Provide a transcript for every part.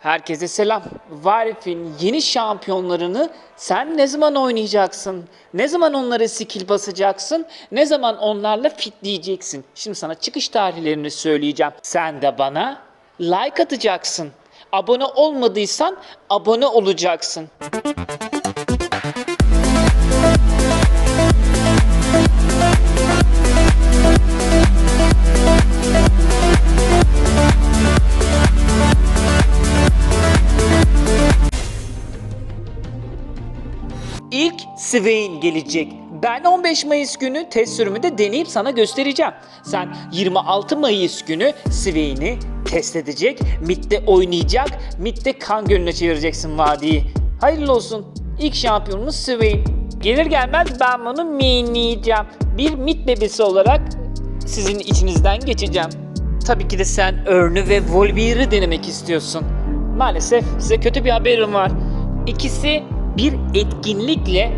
Herkese selam. Varif'in yeni şampiyonlarını sen ne zaman oynayacaksın? Ne zaman onlara skill basacaksın? Ne zaman onlarla fitleyeceksin? Şimdi sana çıkış tarihlerini söyleyeceğim. Sen de bana like atacaksın. Abone olmadıysan abone olacaksın. İlk Swain gelecek. Ben 15 Mayıs günü test sürümü de deneyip sana göstereceğim. Sen 26 Mayıs günü Swain'i test edecek, midde oynayacak, midde kan gölüne çevireceksin vadiyi. Hayırlı olsun. İlk şampiyonumuz Swain. Gelir gelmez ben bunu miniyeceğim. Bir mid bebesi olarak sizin içinizden geçeceğim. Tabii ki de sen Örnü ve Volbear'ı denemek istiyorsun. Maalesef size kötü bir haberim var. İkisi bir etkinlikle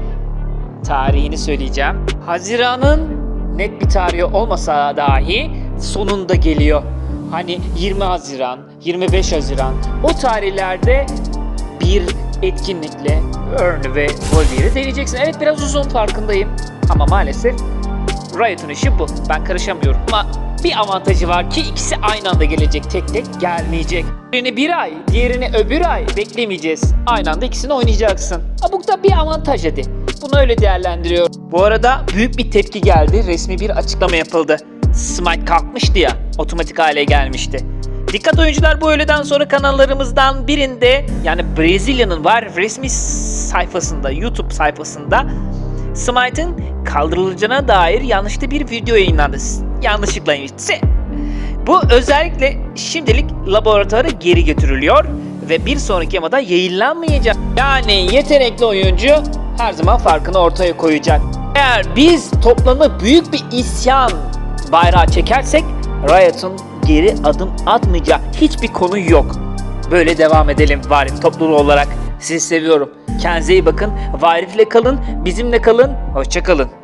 tarihini söyleyeceğim. Haziran'ın net bir tarihi olmasa dahi sonunda geliyor. Hani 20 Haziran, 25 Haziran o tarihlerde bir etkinlikle Örnü ve Volbear'ı deneyeceksin. Evet biraz uzun farkındayım ama maalesef Riot'un işi bu. Ben karışamıyorum. Ama bir avantajı var ki ikisi aynı anda gelecek. Tek tek gelmeyecek. Birini bir ay, diğerini öbür ay beklemeyeceğiz. Aynı anda ikisini oynayacaksın. Ha da bir avantaj hadi. Bunu öyle değerlendiriyor. Bu arada büyük bir tepki geldi. Resmi bir açıklama yapıldı. Smite kalkmıştı ya. Otomatik hale gelmişti. Dikkat oyuncular bu öğleden sonra kanallarımızdan birinde yani Brezilya'nın var resmi sayfasında YouTube sayfasında Smite'ın kaldırılacağına dair yanlışlı bir video yayınlandı. Yanlışlıkla işte. Bu özellikle şimdilik laboratuvara geri götürülüyor ve bir sonraki yamada yayınlanmayacak. Yani yetenekli oyuncu her zaman farkını ortaya koyacak. Eğer biz toplamı büyük bir isyan bayrağı çekersek Riot'un geri adım atmayacağı hiçbir konu yok. Böyle devam edelim Varif topluluğu olarak. Sizi seviyorum. Kendinize iyi bakın. Varif'le kalın, bizimle kalın. Hoşçakalın.